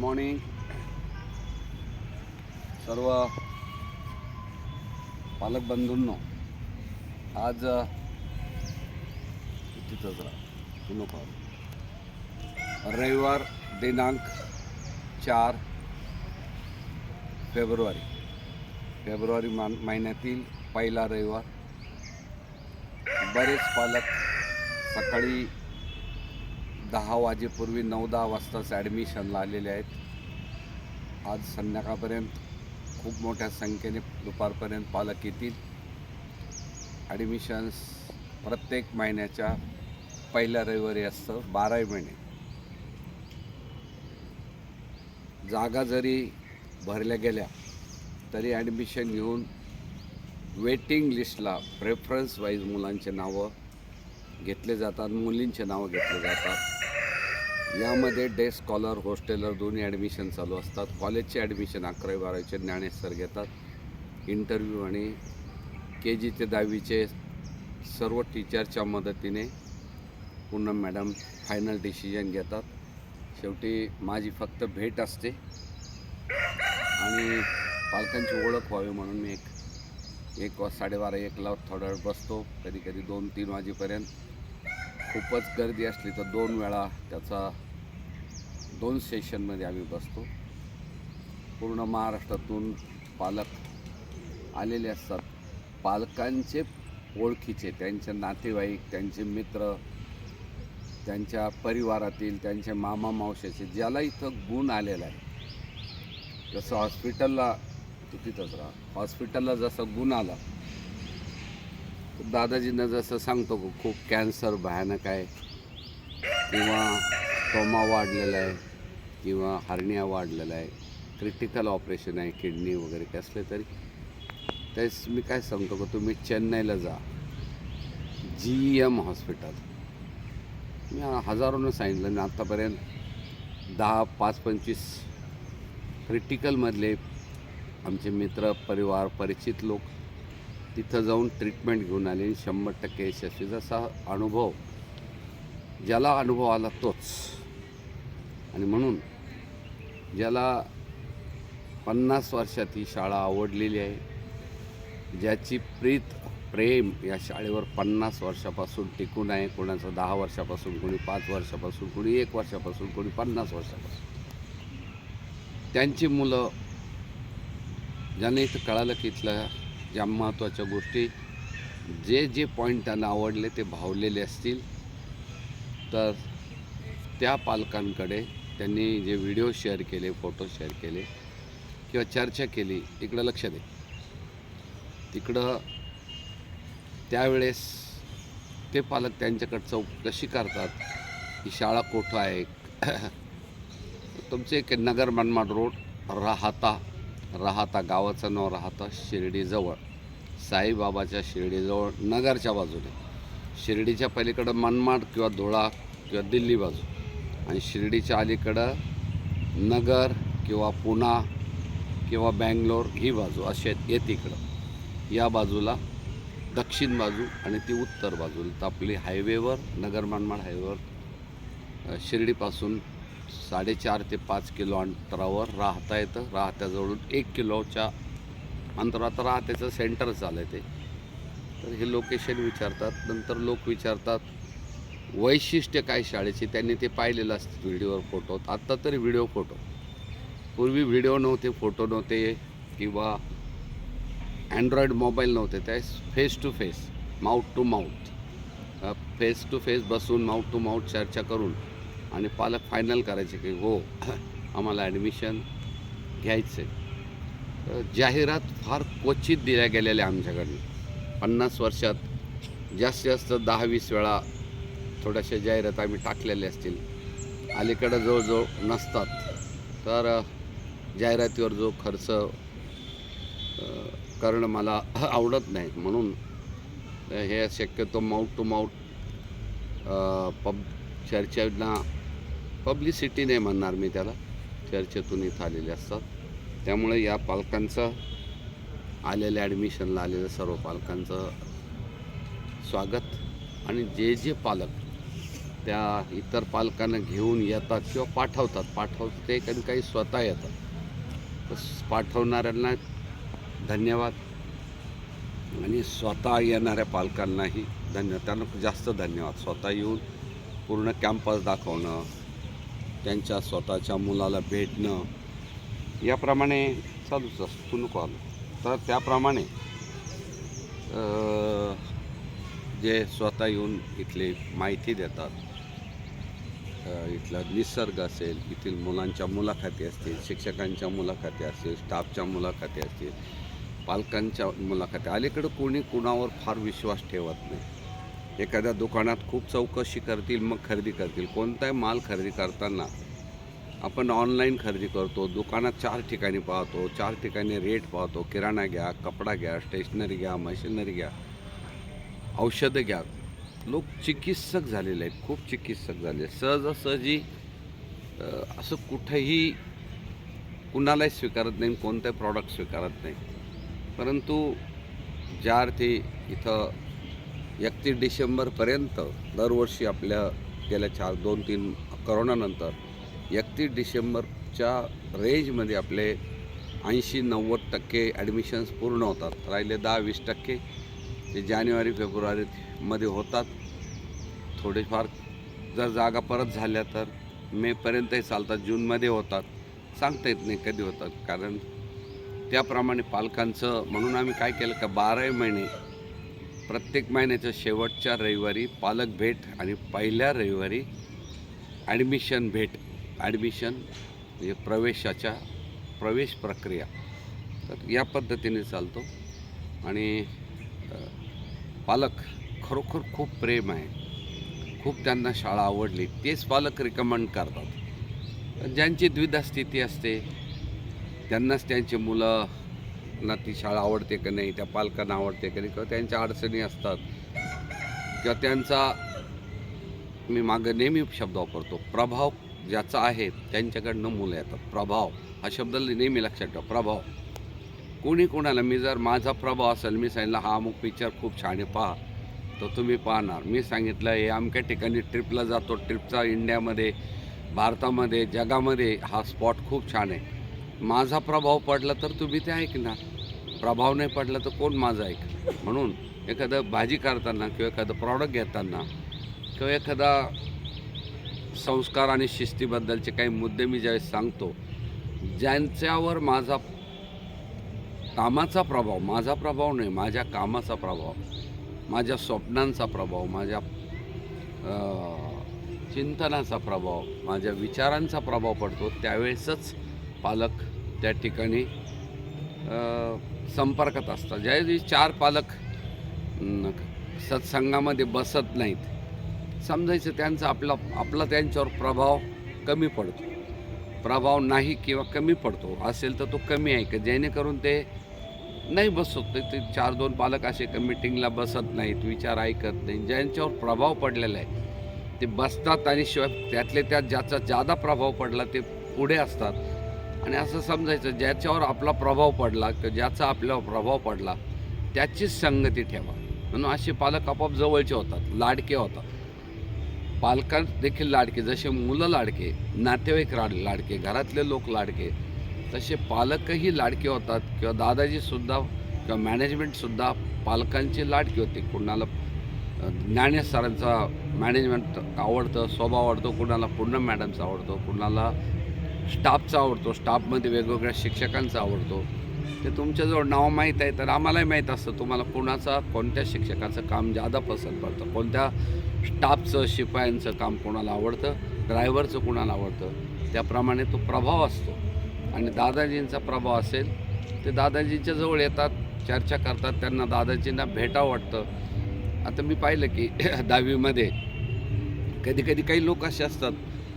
Morning सर्व पालक बंधूंनो आज तिथंच राहा नको रविवार दिनांक चार फेब्रुवारी. फेब्रुवारी मा महिन्यातील पहिला रविवार. बरेच पालक सकाळी दहा वाजेपूर्वी नऊ दहा वाजताच ॲडमिशनला आलेले आहेत. आज संध्याकाळपर्यंत खूप मोठ्या संख्येने दुपारपर्यंत पालक येतील. ॲडमिशन्स प्रत्येक महिन्याच्या पहिल्या रविवारी असतं बाराही महिने. जागा जरी भरल्या गेल्या तरी ॲडमिशन घेऊन वेटिंग लिस्टला प्रेफरन्स वाईज मुलांचे नावं घेतले जातात मुलींचे नावं घेतले जातात. यामध्ये डे स्कॉलर होस्टेलर दोन्ही ॲडमिशन चालू असतात. कॉलेजचे ॲडमिशन अकरावी बारावीचे ज्ञानेश सर घेतात. इंटरव्ह्यू आणि के जी ते दहावीचे सर्व टीचरच्या मदतीने पूनम मॅडम फायनल डिसिजन घेतात. शेवटी माझी फक्त भेट असते. आणि पालकांची ओळख व्हावी म्हणून मी एक एक साडेबारा एकला थोडा वेळ बसतो. कधी कधी दोन तीन वाजेपर्यंत. खूपच गर्दी असली तर दोन वेळा त्याचा दोन सेशनमध्ये आम्ही बसतो. पूर्ण महाराष्ट्रातून पालक आलेले असतात. पालकांचे ओळखीचे त्यांचे नातेवाईक त्यांचे मित्र त्यांच्या परिवारातील त्यांचे मामा मावशाचे ज्याला इथं गुण आलेला आहे. जसं हॉस्पिटलला तू तिथंच राहा. हॉस्पिटलला जसं गुण आला दादाजींना जसं सांगतो खूप कॅन्सर भयानक आहे. किंवा टोमा वाढलेला आहे. किंवा हार्निया वाढलेला आहे. क्रिटिकल ऑपरेशन आहे. किडनी वगैरे कसले तरी. तेच मी काय सांगतो का तुम्ही चेन्नईला जा. जी एम हॉस्पिटल मी हजारोनं सांगितलं मी आत्तापर्यंत दहा पाच पंचवीस क्रिटिकलमधले आमचे मित्र परिवार परिचित लोक तिथं जाऊन ट्रीटमेंट घेऊन आले. आणि शंभर टक्के यशस्वी जसा अनुभव ज्याला अनुभव आला तोच. आणि म्हणून ज्याला पन्नास वर्षात ही शाळा आवडलेली आहे ज्याची प्रीत प्रेम या शाळेवर पन्नास वर्षापासून टिकून आहे कोणाचं दहा वर्षापासून कोणी पाच वर्षापासून कोणी एक वर्षापासून कोणी पन्नास वर्षापासून. त्यांची मुलं ज्यांना इथं कळालं की इथलं ज्या महत्त्वाच्या गोष्टी. जे जे पॉईंट त्यांना आवडले ते भावलेले असतील. तर त्या पालकांकडे त्यांनी जे व्हिडिओ शेअर केले फोटो शेअर केले किंवा चर्चा केली इकडं लक्ष दे. तिकडं त्यावेळेस ते पालक त्यांच्याकडं चौकशी करतात ही शाळा कुठं आहे? तुमचे एक नगर मनमाड रोड राहता राहता गावाचं नाव राहता शिर्डीजवळ. साईबाबाच्या शिर्डीजवळ नगरच्या बाजूने. शिर्डीच्या पलीकडं मनमाड किंवा धुळा किंवा दिल्ली बाजू. आणि शिर्डीच्या अलीकडं नगर किंवा पुणा किंवा बँगलोर ही बाजू असे येत इकडं या बाजूला दक्षिण बाजू आणि ती उत्तर बाजूला तर आपली हायवेवर नगर मनमाड हायवेवर शिर्डीपासून साडेचार ते पाच किलो अंतरावर राहता येतं. राहत्याजवळून एक किलोच्या अंतरात राहत्याचं सेंटर चाललं आहे ते. तर हे लोकेशन विचारतात नंतर लोक विचारतात वैशिष्ट्य काय शाळेची? त्यांनी ते पाहिलेलं असतं व्हिडिओवर फोटो आत्ता तरी व्हिडिओ फोटो पूर्वी व्हिडिओ नव्हते फोटो नव्हते किंवा अँड्रॉईड मोबाईल नव्हते. त्यावेळेस face to face mouth to mouth face to face बसून माउथ टू माउथ चर्चा करून. आणि पालक फायनल करायचे की हो आम्हाला ॲडमिशन घ्यायचं आहे जाहिरात फार क्वचित दिल्या गेलेल्या आमच्याकडनं. पन्नास वर्षात जास्तीत जास्त दहा वीस वेळा थोड्याशा जाहिरात आम्ही टाकलेल्या असतील. अलीकडं जवळजवळ नसतात. तर जाहिरातीवर जो खर्च करणं मला आवडत नाही. म्हणून हे शक्यतो माऊट टू माऊट पब चर्चांना पब्लिसिटी नाही म्हणणार मी त्याला. चर्चेतून इथं आलेले असतात. त्यामुळे या पालकांचं आलेल्या ॲडमिशनला आलेल्या सर्व पालकांचं स्वागत. आणि जे जे पालक त्या इतर पालकांना घेऊन येतात किंवा पाठवतात पाठवतात ते कारण काही स्वतः येतात. पाठवणाऱ्यांना धन्यवाद. आणि स्वतः येणाऱ्या पालकांनाही धन्यवाद त्यांना जास्त धन्यवाद. स्वतः येऊन पूर्ण कॅम्पस दाखवणं त्यांच्या स्वतःच्या मुलाला भेटणं याप्रमाणे चालूच असतं. तू नको आलं. तर त्याप्रमाणे जे स्वतः येऊन इथली माहिती देतात इथला निसर्ग असेल येथील मुलांच्या मुलाखती असतील शिक्षकांच्या मुलाखती असतील स्टाफच्या मुलाखती असतील पालकांच्या मुलाखती अलीकडं कोणी कुणावर फार विश्वास ठेवत नाही. एखाद्या दुकानात खूप चौकशी करतील मग खरेदी करतील. कोणताही माल खरेदी करताना आपण ऑनलाईन खरेदी करतो दुकानात चार ठिकाणी पाहतो चार ठिकाणी रेट पाहतो. किराणा घ्या कपडा घ्या स्टेशनरी घ्या मशिनरी घ्या. औषधं घ्या. लोक चिकित्सक झालेले आहेत खूप चिकित्सक झाले आहेत. सहजासहजी असं कुठंही कुणालाही स्वीकारत नाही कोणताही प्रॉडक्ट स्वीकारत नाही. परंतु ज्या अर्थी इथं एकतीस डिसेंबरपर्यंत दरवर्षी आपल्या गेल्या चार दोन तीन करोनानंतर एकतीस डिसेंबरच्या रेंजमध्ये आपले ऐंशी नव्वद टक्के ॲडमिशन्स पूर्ण होतात. राहिले दहा वीस टक्के ते जानेवारी फेब्रुवारीमध्ये होतात. थोडेफार जर जागा परत झाल्या तर मेपर्यंतही चालतात जूनमध्ये होतात. सांगता येत नाही कधी होतात. कारण त्याप्रमाणे पालकांचं म्हणून आम्ही काय केलं का बाराही महिने प्रत्येक महिन्याच्या शेवटच्या रविवारी पालक भेट आणि पहिल्या रविवारी ॲडमिशन भेट. ॲडमिशन म्हणजे प्रवेशाच्या प्रवेश प्रक्रिया. तर या पद्धतीने चालतो. आणि पालक खरोखर खूप प्रेम आहे. खूप त्यांना शाळा आवडली. तेच पालक रिकमेंड करतात. ज्यांची द्विधा स्थिती असते त्यांनाच त्यांची मुलं ना ती शाळा आवडते का नाही त्या पालकांना आवडते का नाही किंवा त्यांच्या अडचणी असतात किंवा त्यांचा मी मागं नेहमी शब्द वापरतो प्रभाव ज्याचा आहे त्यांच्याकडनं मुलं येतात. प्रभाव हा शब्द नेहमी लक्षात ठेवा प्रभाव. कोणी कोणाला मी जर माझा प्रभाव असेल मी सांगितलं हा अमुक पिक्चर खूप छान आहे पहा. तर तुम्ही पाहणार. मी सांगितलं हे अमक्या ठिकाणी ट्रिपला जातो ट्रिपचा इंडियामध्ये भारतामध्ये जगामध्ये हा स्पॉट खूप छान आहे. माझा प्रभाव पडला तर तुम्ही ते ऐकणार. प्रभाव नाही पडला तर कोण माझा ऐक म्हणून एखादं भाजी करताना किंवा एखादं प्रॉडक्ट घेताना किंवा एखादा संस्कार आणि शिस्तीबद्दलचे काही मुद्दे मी ज्यावेळेस सांगतो ज्यांच्यावर माझा कामाचा प्रभाव माझा प्रभाव नाही माझ्या कामाचा प्रभाव माझ्या स्वप्नांचा प्रभाव माझ्या चिंतनाचा प्रभाव माझ्या विचारांचा प्रभाव पडतो त्यावेळेसच पालक त्या ठिकाणी संपर्कात असतात. ज्यावेळी चार पालक सत्संगामध्ये बसत नाहीत समजायचं त्यांचा आपला आपला त्यांच्यावर प्रभाव कमी पडतो. प्रभाव नाही किंवा कमी पडतो. असेल तर तो कमी आहे का? जेणेकरून ते नाही बसत. ते- ते चार दोन पालक असे का मिटिंगला बसत नाहीत विचार ऐकत नाही ज्यांच्यावर प्रभाव पडलेला आहे ते बसतात आणि शिवाय त्यातले त्यात ज्याचा जादा प्रभाव पडला ते पुढे असतात. आणि असं समजायचं ज्याच्यावर आपला प्रभाव पडला किंवा ज्याचा आपल्यावर प्रभाव पडला त्याचीच संगती ठेवा. म्हणून असे पालक आपोआप जवळचे होतात लाडके होतात. पालकां देखील लाडके जसे मुलं लाडके नातेवाईक राड लाडके घरातले लोक लाडके तसे पालकही लाडके होतात किंवा दादाजीसुद्धा किंवा मॅनेजमेंटसुद्धा पालकांची लाडकी होती. कुणाला ज्ञानेश सरांचा मॅनेजमेंट आवडतं स्वभाव आवडतो कुणाला पूर्ण मॅडमचा आवडतो कुणाला स्टाफचा आवडतो स्टाफमध्ये वेगवेगळ्या शिक्षकांचा आवडतो. ते तुमच्याजवळ नाव माहीत आहे तर आम्हालाही माहीत असतं तुम्हाला कुणाचा कोणत्या शिक्षकाचं काम जादा पसंत पडतं कोणत्या स्टाफचं शिपायांचं काम कोणाला आवडतं ड्रायव्हरचं कुणाला आवडतं त्याप्रमाणे तो प्रभाव असतो. आणि दादाजींचा प्रभाव असेल ते दादाजींच्या जवळ येतात चर्चा करतात त्यांना दादाजींना भेटावं वाटतं. आता मी पाहिलं की दहावीमध्ये कधी कधी काही लोक असे असतात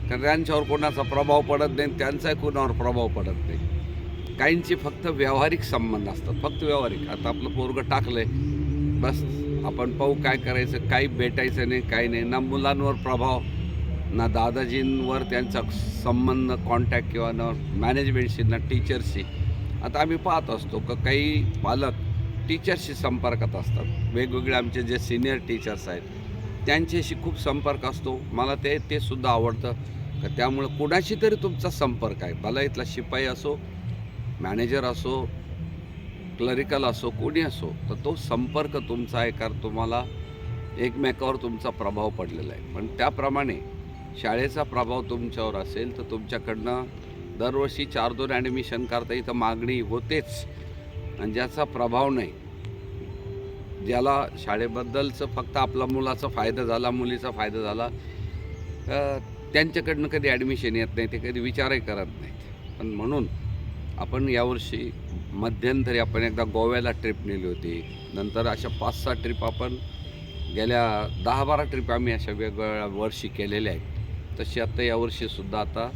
कारण त्यांच्यावर कोणाचा प्रभाव पडत नाही त्यांचाही कोणावर प्रभाव पडत नाही. काहींचे फक्त व्यावहारिक संबंध असतात फक्त व्यावहारिक. आता आपलं पोरगं टाकलंय बस आपण पाहू काय करायचं काही भेटायचं नाही काही नाही. ना मुलांवर प्रभाव ना दादाजींवर त्यांचा संबंध कॉन्टॅक्ट किंवा ना मॅनेजमेंटशी ना टीचरशी आता आम्ही पाहत असतो का काही पालक टीचरशी संपर्कात असतात. वेगवेगळे आमचे जे सिनियर टीचर्स आहेत त्यांच्याशी खूप संपर्क असतो. मला ते ते सुद्धा आवडतं. का त्यामुळं कुणाशी तरी तुमचा संपर्क आहे. भला इथला शिपाई असो मॅनेजर असो क्लरिकल असो कोणी असो तर तो संपर्क तुमचा आहे कारण तुम्हाला एकमेकावर तुमचा प्रभाव पडलेला आहे. पण त्याप्रमाणे शाळेचा प्रभाव तुमच्यावर असेल तर तुमच्याकडनं दरवर्षी चार दोन ॲडमिशन करता इथं मागणी होतेच. आणि ज्याचा प्रभाव नाही ज्याला शाळेबद्दलचं फक्त आपला मुलाचा फायदा झाला मुलीचा फायदा झाला त्यांच्याकडनं कधी ॲडमिशन येत नाही ते कधी विचारही करत नाहीत. पण म्हणून आपण यावर्षी मध्यंतरी आपण एकदा गोव्याला ट्रिप नेली होती. नंतर अशा पाच सहा ट्रिप आपण गेल्या दहा बारा ट्रिप आम्ही अशा वेगवेगळ्या वर्षी केलेल्या आहेत. तशी आता यावर्षीसुद्धा आता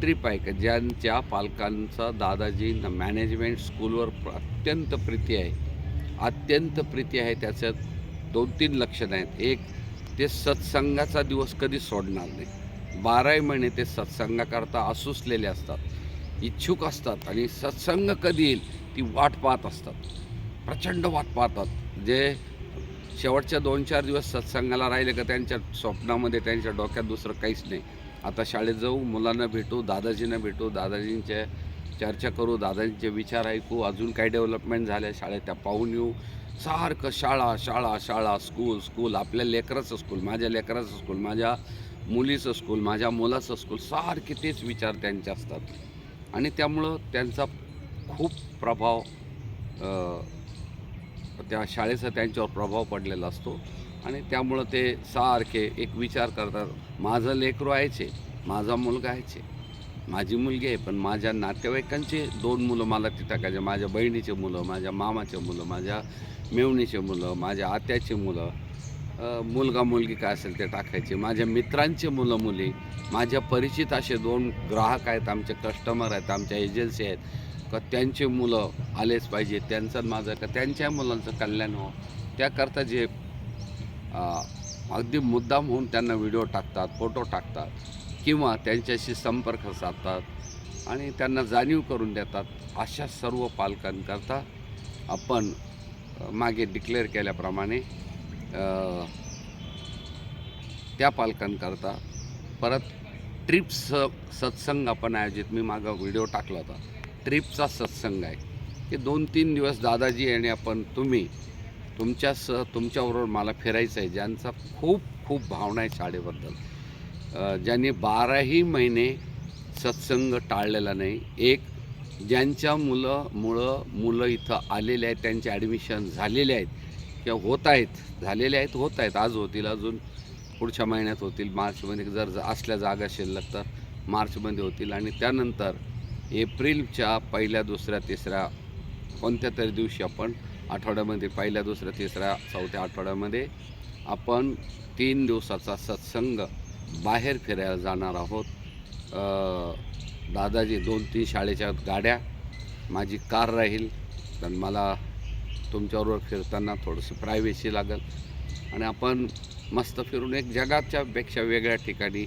ट्रिप आहे का? ज्यांच्या पालकांचा दादाजी मॅनेजमेंट स्कूलवर अत्यंत प्रीती आहे. अत्यंत प्रीती आहे त्याच्यात दोन तीन लक्षणं आहेत एक ते सत्संगाचा दिवस कधी सोडणार नाही. बाराही महिने ते सत्संगाकरता असूसलेले असतात इच्छुक असतात आणि सत्संग कधी येईल ती वाट पाहत असतात. प्रचंड वाट पाहतात. जे शेवटच्या दोन चार दिवस सत्संगाला राहिले का त्यांच्या स्वप्नामध्ये त्यांच्या डोक्यात दुसरं काहीच नाही. आता शाळेत जाऊ मुलांना भेटू दादाजींना भेटू दादाजींच्या चर्चा करू दादांचे विचार ऐकू अजून काय डेव्हलपमेंट झाल्या शाळेत त्या पाहून येऊ. सारखं शाळा शाळा शाळा स्कूल स्कूल आपल्या लेकराचं स्कूल माझ्या लेकराचं स्कूल माझ्या मुलीचं स्कूल माझ्या मुलाचं स्कूल सारखे तेच विचार त्यांचे असतात. आणि त्यामुळं त्यांचा खूप प्रभाव त्या शाळेचा त्यांच्यावर प्रभाव पडलेला असतो. आणि त्यामुळं ते सारखे एक विचार करतात माझं लेकरू आहेचे माझा मुलगा आहेचे माझी मुलगी आहे पण माझ्या नातेवाईकांचे दोन मुलं मला तिथं टाकायचे. माझ्या बहिणीचे मुलं माझ्या मामाचे मुलं माझ्या मेवणीचे मुलं माझ्या आत्याची मुलं मुलगा मुलगी काय असेल ते टाकायचे. माझ्या मित्रांचे मुलं मुली माझ्या परिचित असे दोन ग्राहक आहेत आमचे कस्टमर आहेत आमच्या एजन्सी आहेत. का त्यांचे मुलं आलेच पाहिजे. त्यांचं माझं का त्यांच्या मुलांचं कल्याण हो. त्याकरता जे अगदी मुद्दाम होऊन त्यांना व्हिडिओ टाकतात फोटो टाकतात. किंवा त्यांच्याशी संपर्क साधतात आणि त्यांना जाणीव करून देतात अशा सर्व पालकांकरता आपण मागे डिक्लेअर केल्याप्रमाणे त्या पालकांकरता परत ट्रिप्स सत्संग आपण आयोजित मी मागं व्हिडिओ टाकला होता. ट्रिपचा सत्संग आहे. की दोन तीन दिवस दादाजी आणि आपण तुम्ही तुमच्यासह तुमच्याबरोबर मला फिरायचं आहे ज्यांचा खूप खूप भावना आहे शाळेबद्दल. ज्यांनी बाराही महिने सत्संग टाळलेला नाही एक ज्यांच्या मुलं मुळं मुलं इथं आलेले आहेत त्यांचे ॲडमिशन झालेले आहेत किंवा होत आहेत झालेले आहेत होत आहेत आज होतील अजून पुढच्या महिन्यात होतील मार्चमध्ये जर असल्या जागा शिल्लक तर मार्चमध्ये होतील. आणि त्यानंतर एप्रिलच्या पहिल्या दुसऱ्या तिसऱ्या कोणत्या तरी दिवशी आपण आठवड्यामध्ये पहिल्या दुसऱ्या तिसऱ्या चौथ्या आठवड्यामध्ये आपण तीन दिवसाचा सत्संग बाहेर फिरायला जाणार आहोत. दादाजी दोन तीन शाळेच्या गाड्या माझी कार राहील. पण मला तुमच्याबरोबर फिरताना थोडंसं प्रायव्हेसी लागेल. आणि आपण मस्त फिरून एक जगाच्या पेक्षा वेगळ्या ठिकाणी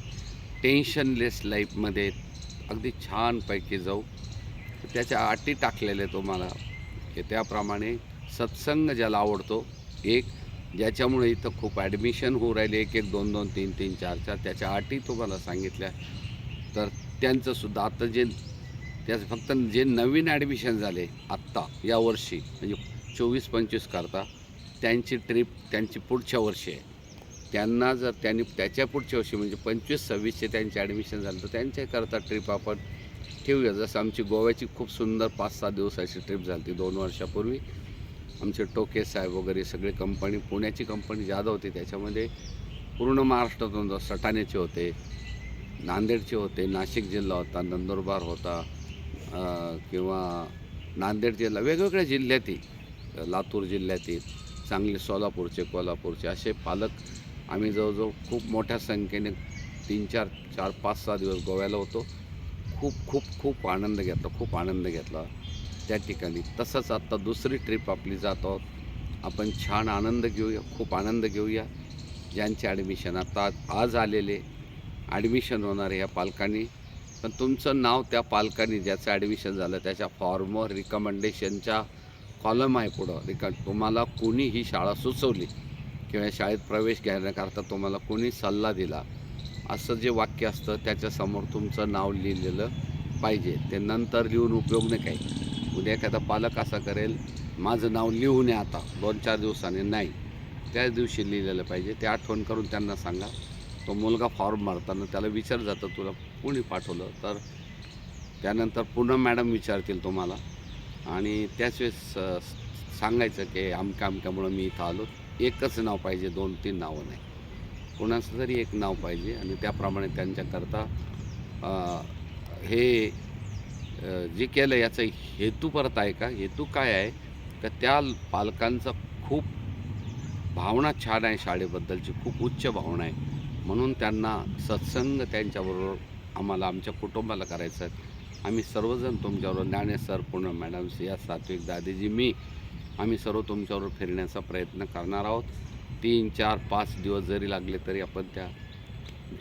टेन्शनलेस लाईफमध्ये अगदी छानपैकी जाऊ. त्याच्या अटी टाकलेल्या तुम्हाला की त्याप्रमाणे सत्संग ज्याला आवडतो एक ज्याच्यामुळे इथं खूप ॲडमिशन होऊ राहिले. एक एक दोन दोन तीन तीन चार चार त्याच्या अटी तुम्हाला सांगितल्या. तर त्यांचंसुद्धा आता जे त्याचं फक्त जे नवीन ॲडमिशन झाले आत्ता यावर्षी म्हणजे चोवीस पंचवीस करता त्यांची ट्रिप त्यांची पुढच्या वर्षी आहे. त्यांना जर त्यांनी त्याच्या पुढच्या वर्षी म्हणजे पंचवीस सव्वीसचे त्यांचे ॲडमिशन झालं तर त्यांच्याकरता ट्रिप आपण ठेवूया. जसं आमची गोव्याची खूप सुंदर पाच सहा दिवसाची ट्रिप झाली ती दोन वर्षापूर्वी. आमचे टोके साहेब वगैरे सगळे कंपनी पुण्याची कंपनी जादा होती त्याच्यामध्ये पूर्ण महाराष्ट्रातून सटाण्याचे होते नांदेडचे होते नाशिक जिल्हा होता नंदुरबार होता किंवा नांदेड जिल्हा वेगवेगळ्या जिल्ह्यातील लातूर जिल्ह्यातील सांगली सोलापूरचे कोल्हापूरचे असे पालक आम्ही जवळजवळ खूप मोठ्या संख्येने तीन चार चार पाच सहा दिवस गोव्याला होतो. खूप खूप खूप आनंद घेतला खूप आनंद घेतला. त्या ठिकाणी. तसंच आत्ता दुसरी ट्रिप आपली जात आहोत. आपण छान आनंद घेऊया खूप आनंद घेऊया. ज्यांचे ॲडमिशन आता आज आलेले ॲडमिशन होणार ह्या पालकांनी. पण तुमचं नाव त्या पालकांनी ज्याचं ॲडमिशन झालं त्याच्या फॉर्मवर रिकमेंडेशनच्या कॉलम आहे पुढं. रिक तुम्हाला कोणी ही शाळा सुचवली किंवा शाळेत प्रवेश घेण्याकरता तुम्हाला कोणी सल्ला दिला असं जे वाक्य असतं त्याच्यासमोर तुमचं नाव लिहिलेलं पाहिजे. ते नंतर लिहून उपयोग नाही काही. उद्या एखादा पालक असा करेल माझं नाव लिहू नये आता दोन चार दिवसांनी नाही. त्याच दिवशी लिहिलेलं पाहिजे ते आठवण करून त्यांना सांगा. तो मुलगा फॉर्म भरताना त्याला विचार जातं तुला कोणी पाठवलं? तर त्यानंतर पुन्हा मॅडम विचारतील तुम्हाला. आणि त्याच वेळेस सांगायचं की अमक्या अमक्यामुळं मी इथं आलो. एकच नाव पाहिजे दोन तीन नावं नाही. कोणाचं तरी एक नाव पाहिजे आणि त्याप्रमाणे त्यांच्याकरता हे जे केलं याचा हेतू परत आहे का? हेतू काय आहे? का त्या पालकांचा खूप भावना छान आहे शाळेबद्दलची खूप उच्च भावना आहे. म्हणून त्यांना सत्संग त्यांच्याबरोबर आम्हाला आमच्या कुटुंबाला करायचं आहे. आम्ही सर्वजण तुमच्याबरोबर ज्ञाने सर पूर्ण मॅडम या सात्विक दादीजी मी आम्ही सर्व तुमच्याबरोबर फिरण्याचा प्रयत्न करणार आहोत. तीन चार पाच दिवस जरी लागले तरी आपण त्या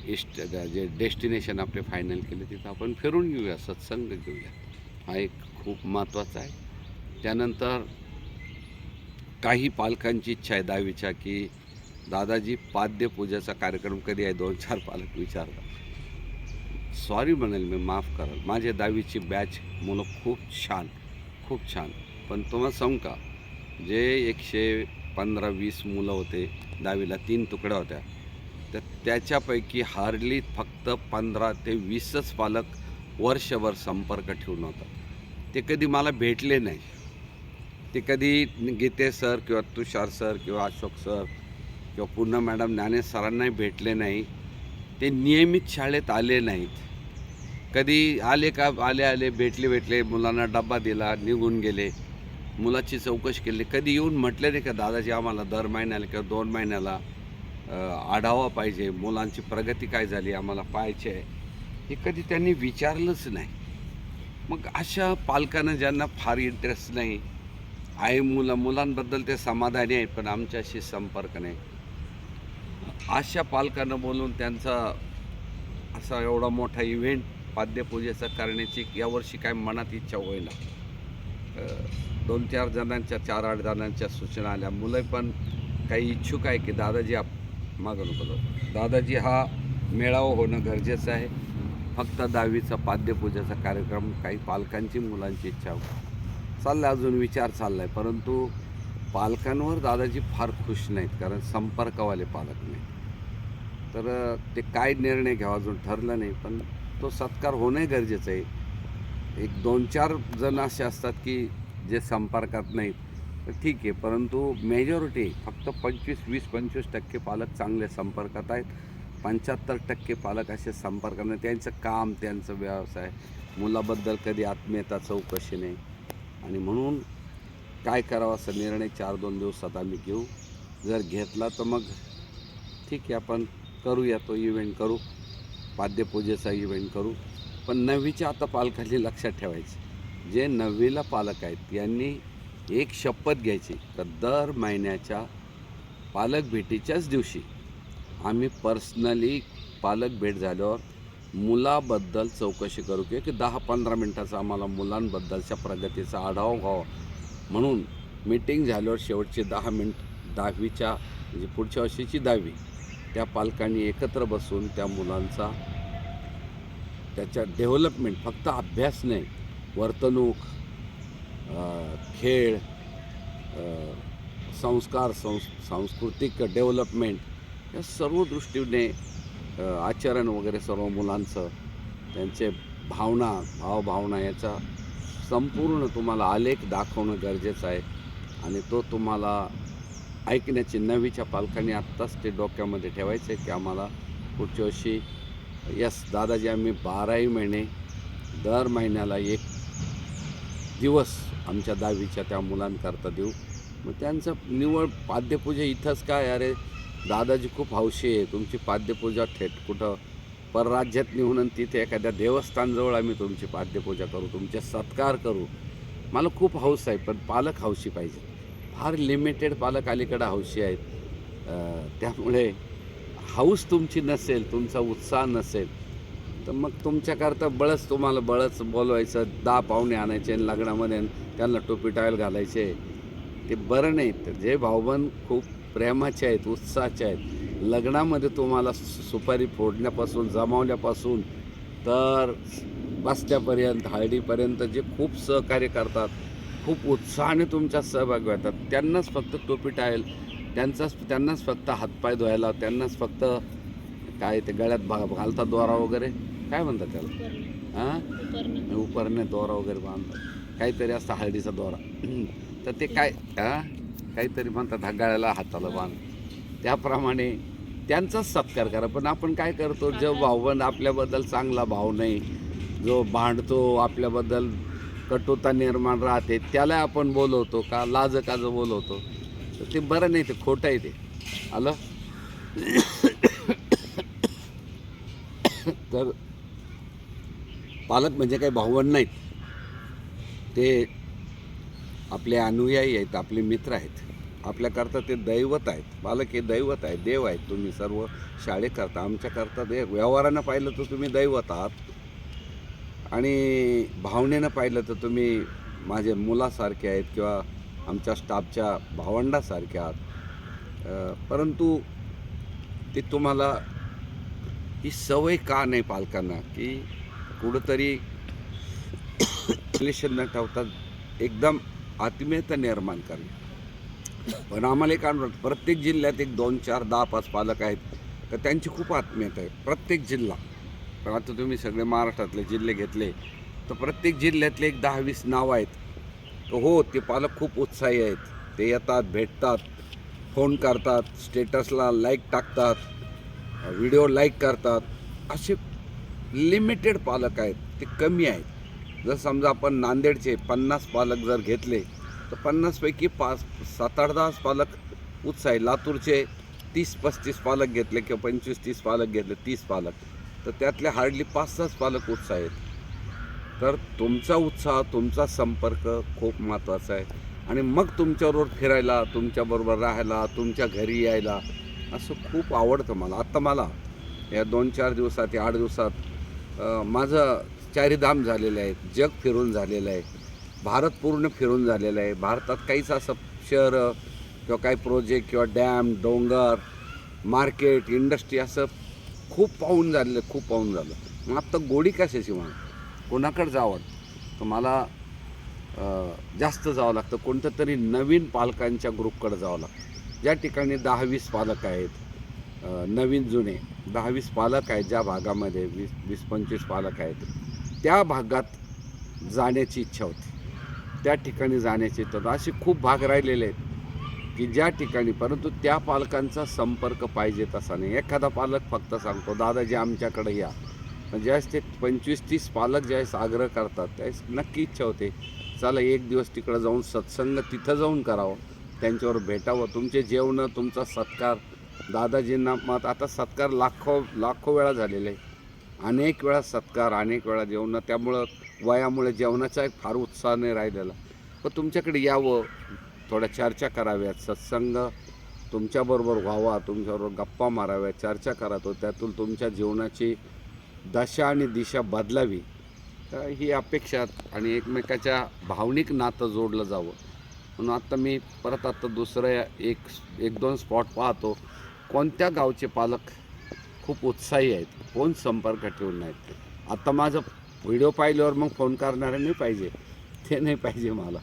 इष्ट जे डेस्टिनेशन आपले फायनल केले तिथं आपण फिरून घेऊया सत्संग घेऊया. हा एक खूप महत्त्वाचा आहे. त्यानंतर काही पालकांची इच्छा आहे दहावीच्या की दादाजी पाद्यपूजेचा कार्यक्रम कधी आहे? दोन चार पालक विचारतात. सॉरी म्हणेल मी माफ कराल. माझे दहावीची बॅच मुलं खूप छान खूप छान. पण तुम्हाला सांगू का जे एकशे पंधरा वीस मुलं होते दहावीला तीन तुकड्या होत्या. तर त्याच्यापैकी हार्डली फक्त पंधरा ते वीसच पालक वर्षभर संपर्क ठेवून होता ते कधी मला भेटले नाही. ते कधी गीते सर किंवा तुषार सर किंवा अशोक सर किंवा पूर्ण मॅडम ज्ञानेश सरांनाही भेटले नाही. ते नियमित शाळेत आले नाहीत. कधी आले का आले आले भेटले भेटले मुलांना डब्बा दिला निघून गेले मुलाची चौकशी केली. कधी येऊन म्हटले नाही का दादाजी आम्हाला दर महिन्याला किंवा दोन महिन्याला आढावा पाहिजे मुलांची प्रगती काय झाली आम्हाला पाहायची आहे. हे कधी त्यांनी विचारलंच नाही. मग अशा पालकांना ज्यांना फार इंटरेस्ट नाही आहे मुलं मुलांबद्दल ते समाधानी आहे पण आमच्याशी संपर्क नाही. अशा पालकांना बोलून त्यांचा असा एवढा मोठा इव्हेंट पाद्यपूजेचा करण्याची यावर्षी काय मनात इच्छा होईना. दोन चार जणांच्या चार आठ जणांच्या सूचना आल्या. मुलं पण काही इच्छुक आहे की दादाजी आप मागं नको जाऊ. दादाजी हा मेळावा होणं गरजेचं आहे. फक्त दहावीचा पाद्यपूजेचा कार्यक्रम काही पालकांची मुलांची इच्छा चालला अजून विचार चालला आहे परंतु पालकांवर दादाजी फार खुश नाहीत कारण संपर्कवाले पालक नाही तर ते काय निर्णय घ्यावा अजून ठरलं नाही पण तो सत्कार होणंही गरजेचं आहे. एक दोन चार जण असे असतात की जे संपर्कात नाहीत तर ठीक आहे परंतु मेजॉरिटी फक्त पंचवीस वीस पंचवीस टक्के पालक चांगले संपर्कात आहेत. पंच्याहत्तर टक्के पालक असे संपर्कात नाही त्यांचं काम त्यांचं व्यवसाय. मुलाबद्दल कधी आत्मीयता चौकशी नाही. आणि म्हणून काय करावं असा निर्णय चार दोन दिवसात आम्ही घेऊ. जर घेतला तर मग ठीक आहे आपण करूया तो इव्हेंट करू. पाद्यपूजेचा इव्हेंट करू. पण नववीच्या आता पालकांनी लक्षात ठेवायचे. जे नववीला पालक आहेत यांनी एक शपथ घ्यायची तर दर महिन्याच्या पालक भेटीच्याच दिवशी. आम्ही पर्सनली पालक भेट झाल्यावर मुलाबद्दल चौकशी करू किंवा की दहा पंधरा मिनटाचा आम्हाला मुलांबद्दलच्या प्रगतीचा आढावा व्हावा. म्हणून मीटिंग झाल्यावर शेवटचे दहा मिनिट दहावीच्या म्हणजे पुढच्या वर्षीची दहावी. त्या पालकांनी एकत्र बसून त्या मुलांचा त्याच्या डेव्हलपमेंट फक्त अभ्यास नाही वर्तणूक खेळ संस्कार संस् सांस्कृतिक डेव्हलपमेंट या सर्व दृष्टीने आचरण वगैरे सर्व मुलांचं त्यांचे भावना भावभावना याचा संपूर्ण तुम्हाला आलेख दाखवणं गरजेचं आहे. आणि तो तुम्हाला ऐकण्याची नवीच्या पालकांनी आत्ताच ते डोक्यामध्ये ठेवायचं आहे की आम्हाला पुढच्या वर्षी यस दादाजी आम्ही बाराही महिने दर महिन्याला एक दिवस आमच्या दहावीच्या त्या मुलांकरता देऊ. मग त्यांचं निवड पाद्यपूजा इथंच काय? अरे दादाजी खूप हौशी आहे. तुमची पाद्यपूजा थेट कुठं परराज्यात नेऊन तिथे एखाद्या देवस्थानजवळ आम्ही तुमची पाद्यपूजा करू तुमचे सत्कार करू. मला खूप हौस आहे पण पालक हौशी पाहिजे. फार लिमिटेड पालक अलीकडं हौशी आहेत. त्यामुळे हौस तुमची नसेल तुमचा उत्साह नसेल तर मग तुमच्याकरता बळच तुम्हाला बळच बोलवायचं दहा पाहुणे आणायचे आणि लग्नामध्ये आणि त्यांना टोपी टायल घालायचे. ते बरं नाही. तर जे भाऊबंद खूप प्रेमाचे आहेत उत्साहाचे आहेत लग्नामध्ये तुम्हाला सु- सुपारी फोडण्यापासून जमावण्यापासून तर बसल्यापर्यंत हळदीपर्यंत जे खूप सहकार्य करतात खूप उत्साहाने तुमच्यात सहभागी होतात त्यांनाच फक्त टोपी टायल त्यांचाच त्यांनाच फक्त हातपाय धुवायला त्यांनाच फक्त काय ते गळ्यात भा घालतात दोरा वगैरे. काय म्हणतात त्याला? हां? उपरणे. दोरा वगैरे बांधतात. काहीतरी असतं हळदीचा दोरा. तर ते काय हां? काहीतरी म्हणतात हा गळ्याला हाताला बांध. त्याप्रमाणे त्यांचाच सत्कार करा. पण आपण काय करतो जो भावबंद आपल्याबद्दल चांगला भाव नाही जो भांडतो आपल्याबद्दल कटुता निर्माण राहते त्याला आपण बोलवतो का लाज का जो बोलवतो. तर ते बरं नाही ते खोटं आहे ते. आलं? तर पालक म्हणजे काही भावबंद नाहीत. ते आपले अनुयायी आहेत आपले मित्र आहेत. आपल्याकरता ते दैवत आहेत. पालक हे दैवत आहेत देव आहेत. तुम्ही सर्व शाळेकरता आमच्याकरता दे. व्यवहारानं पाहिलं तर तुम्ही दैवत आहात. आणि भावनेनं पाहिलं तर तुम्ही माझे मुलासारखे आहेत किंवा आमच्या स्टाफच्या भावंडासारख्या आहात. परंतु ते तुम्हाला ही सवय का नाही पालकांना की कुठंतरी रिलेशन न ठेवता एकदम आत्मीयता निर्माण करणे. पण आम्हाला एक अनुभव प्रत्येक जिल्ह्यात एक दोन चार दहा पाच पालक आहेत तर त्यांची खूप आत्मीयता आहे प्रत्येक जिल्हा. पण आता तुम्ही सगळे महाराष्ट्रातले जिल्हे घेतले तर प्रत्येक जिल्ह्यातले एक दहा वीस नावं आहेत. तर हो ते पालक खूप उत्साही आहेत. ते येतात भेटतात फोन करतात स्टेटसला लाईक टाकतात व्हिडिओ लाईक करतात असे लिमिटेड पालक आहेत ते कमी आहेत. जर समजा आपण नांदेडचे पन्नास पालक जर घेतले तर पन्नासपैकी पाच सात आठ दहाच पालक आहे लातूरचे तीस पस्तीस पालक घेतले किंवा पंचवीस तीस पालक घेतले तीस पालक. तर त्यातले हार्डली पाच सहाच पालक उत्साही आहेत. तर तुमचा उत्साह तुमचा संपर्क खूप महत्त्वाचा आहे. आणि मग तुमच्याबरोबर फिरायला तुमच्याबरोबर राहायला तुमच्या घरी यायला असं खूप आवडतं मला. आत्ता मला या दोन चार दिवसात या आठ दिवसात माझं चारीधाम झालेलं आहे जग फिरून झालेलं आहे भारत पूर्ण फिरून झालेलं आहे. भारतात काहीच असं शहरं किंवा काही प्रोजेक्ट किंवा डॅम डोंगर मार्केट इंडस्ट्री असं खूप पाहून झालेलं आहे, खूप पाहून झालं. मग आत्ता गोडी कशाची म्हणा? कोणाकडे जावं? तर मला जास्त जावं लागतं. कोणतं तरी नवीन पालकांच्या ग्रुपकडे जावं लागतं. ज्या ठिकाणी दहा वीस पालक आहेत नवीन जुने दहा वीस पालक आहेत ज्या भागामध्ये वीस वीस पंचवीस पालक आहेत. त्या भागात जाण्याची इच्छा होती. त्या ठिकाणी जाण्याची इच्छा असे खूप भाग राहिलेले आहेत की ज्या ठिकाणी परंतु त्या पालकांचा संपर्क पाहिजे तसा नाही. एखादा पालक फक्त सांगतो दादाजी आमच्याकडे या. पण ज्यावेळेस ते पंचवीस तीस पालक ज्यावेळेस आग्रह करतात त्यावेळेस नक्की इच्छा होते चला एक दिवस तिकडं जाऊन सत्संग तिथं जाऊन करावं त्यांच्यावर भेटावं. तुमचे जेवणं तुमचा सत्कार दादाजींना मत आता सत्कार लाखो लाखो वेळा झालेले आहे. अनेक वेळा सत्कार अनेक वेळा जेवणं त्यामुळं वयामुळे जेवणाचा एक फार उत्साह नाही राहिलेला पण तुमच्याकडे यावं थोड्या चर्चा कराव्यात सत्संग तुमच्याबरोबर व्हावा तुमच्याबरोबर गप्पा माराव्या चर्चा करावं त्यातून तुमच्या जीवनाची दशा आणि दिशा बदलावी. तर ही अपेक्षा आणि एकमेकाच्या भावनिक नातं जोडलं जावं. म्हणून आत्ता मी परत आत्ता दुसरं एक एक दोन स्पॉट पाहतो. कोणत्या गावचे पालक खूप उत्साही आहेत कोण संपर्क ठेवून नाहीत आता माझं व्हिडिओ पाहिल्यावर मग फोन करणारे नाही पाहिजे ते नाही पाहिजे मला.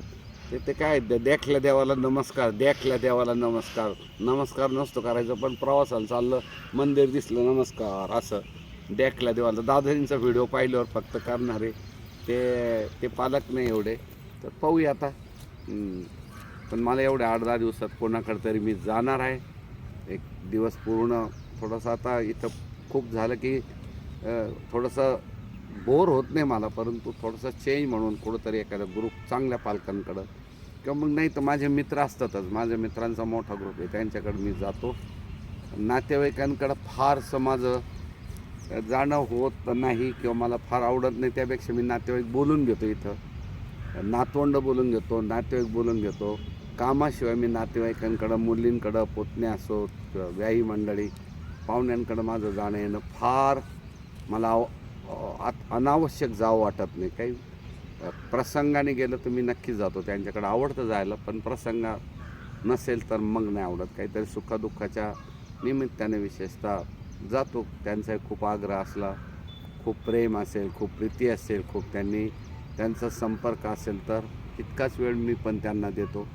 ते ते काय देखल्या देवाला नमस्कार देखल्या देवाला नमस्कार. नमस्कार नसतो करायचं पण प्रवासाला चाललं मंदिर दिसलं नमस्कार असं. देखल्या देवाला दादरींचा व्हिडिओ पाहिल्यावर फक्त करणारे ते ते पालक नाही एवढे. तर पाहूया आता. पण मला एवढ्या आठ दहा दिवसात कोणाकडे तरी मी जाणार आहे. एक दिवस पूर्ण थोडंसं आता इथं खूप झालं की थोडंसं बोर होत नाही मला परंतु थोडंसं चेंज म्हणून कुठंतरी एखादा ग्रुप चांगल्या पालकांकडं किंवा मग नाही तर माझे मित्र असतातच. माझ्या मित्रांचा मोठा ग्रुप आहे त्यांच्याकडे मी जातो. नातेवाईकांकडं फारसं माझं जाणं होत नाही किंवा मला फार आवडत नाही त्यापेक्षा मी नातेवाईक बोलून घेतो इथं. नातवंड बोलून घेतो नातेवाईक बोलून घेतो. कामाशिवाय मी नातेवाईकांकडं मुलींकडं पोतणे असो व्याही मंडळी पाहुण्यांकडं माझं जाणं येणं फार मला आव- आत- अनावश्यक जावं वाटत नाही. काही प्रसंगाने गेलं तर मी नक्कीच जातो. त्यांच्याकडे आवडतं जायला पण प्रसंग नसेल तर मग नाही आवडत. काहीतरी सुखदुःखाच्या निमित्ताने विशेषतः जातो. त्यांचा खूप आग्रह असला खूप प्रेम असेल खूप प्रीती असेल खूप त्यांनी त्यांचा संपर्क असेल तर तितकाच वेळ मी पण त्यांना देतो.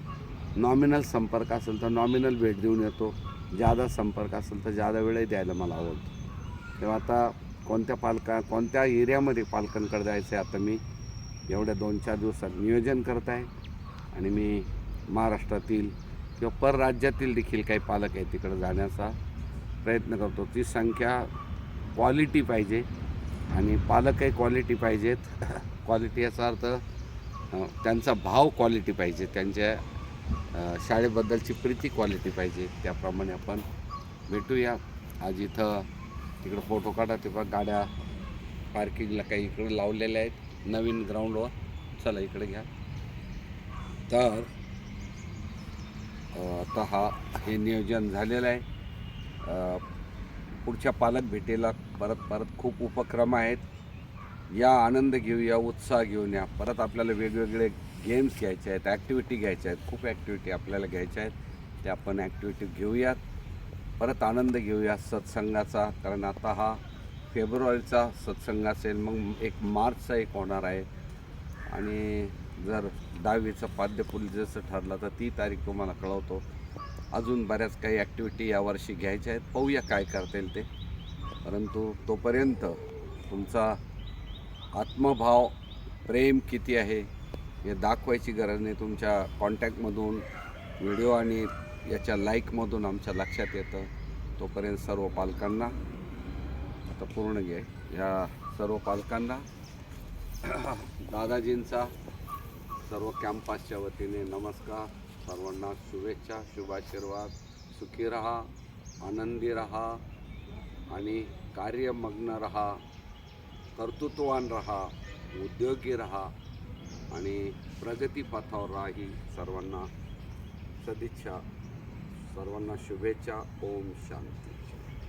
नॉमिनल संपर्क असेल तर नॉमिनल भेट देऊन येतो. जादा संपर्क असेल तर जादा वेळही द्यायला मला आवडतो. तेव्हा आता कोणत्या पालका कोणत्या एरियामध्ये पालकांकडे जायचं आहे आता मी? एवढ्या दोन चार दिवसात नियोजन करत आहे. आणि मी महाराष्ट्रातील किंवा परराज्यातील देखील काही पालक आहे तिकडे जाण्याचा प्रयत्न करतो. ती संख्या क्वालिटी पाहिजे. आणि पालकही क्वालिटी पाहिजेत. क्वालिटी याचा अर्थ त्यांचा भाव क्वालिटी पाहिजे. त्यांच्या शाळेबद्दलची प्रीती क्वालिटी पाहिजे त्याप्रमाणे आपण भेटूया. आज इथं तिकडं फोटो काढा तेव्हा गाड्या पार्किंगला काही इकडे लावलेल्या आहेत. नवीन ग्राउंडवर चला इकडे घ्या. तर आता हा हे नियोजन झालेलं आहे. पुढच्या पालक भेटीला परत परत खूप उपक्रम आहेत. या आनंद घेऊया उत्साह घेऊन या. परत आपल्याला वेगवेगळे गेम्स घ्यायचे आहेत ॲक्टिव्हिटी घ्यायच्या आहेत खूप ॲक्टिव्हिटी आपल्याला घ्यायच्या आहेत. त्या आपण ॲक्टिव्हिटी घेऊयात. परत आनंद घेऊया सत्संगाचा कारण आता हा फेब्रुवारीचा सत्संग असेल मग एक मार्चचा एक होणार आहे. आणि जर दहावीचं पाद्यपुल जसं ठरलं तर ती तारीख तुम्हाला कळवतो. अजून बऱ्याच काही ॲक्टिव्हिटी यावर्षी घ्यायच्या आहेत. पाहूया काय करता येईल ते. परंतु तोपर्यंत तुमचा आत्मभाव प्रेम किती आहे? हे दाखवायची गरज नाही. तुमच्या कॉन्टॅक्टमधून व्हिडिओ आणि याच्या लाईकमधून आमच्या लक्षात येतं. तोपर्यंत सर्व पालकांना आता पूर्ण घे ह्या सर्व पालकांना दादाजींचा सर्व कॅम्पसच्या वतीने नमस्कार. सर्वांना शुभेच्छा शुभाशीर्वाद. सुखी रहा आनंदी रहा आणि कार्यमग्न रहा कर्तृत्ववान रहा उद्योगी रहा. आणि प्रगतीपथावर राही सर्वांना सदिच्छा सर्वांना शुभेच्छा. ओम शांती.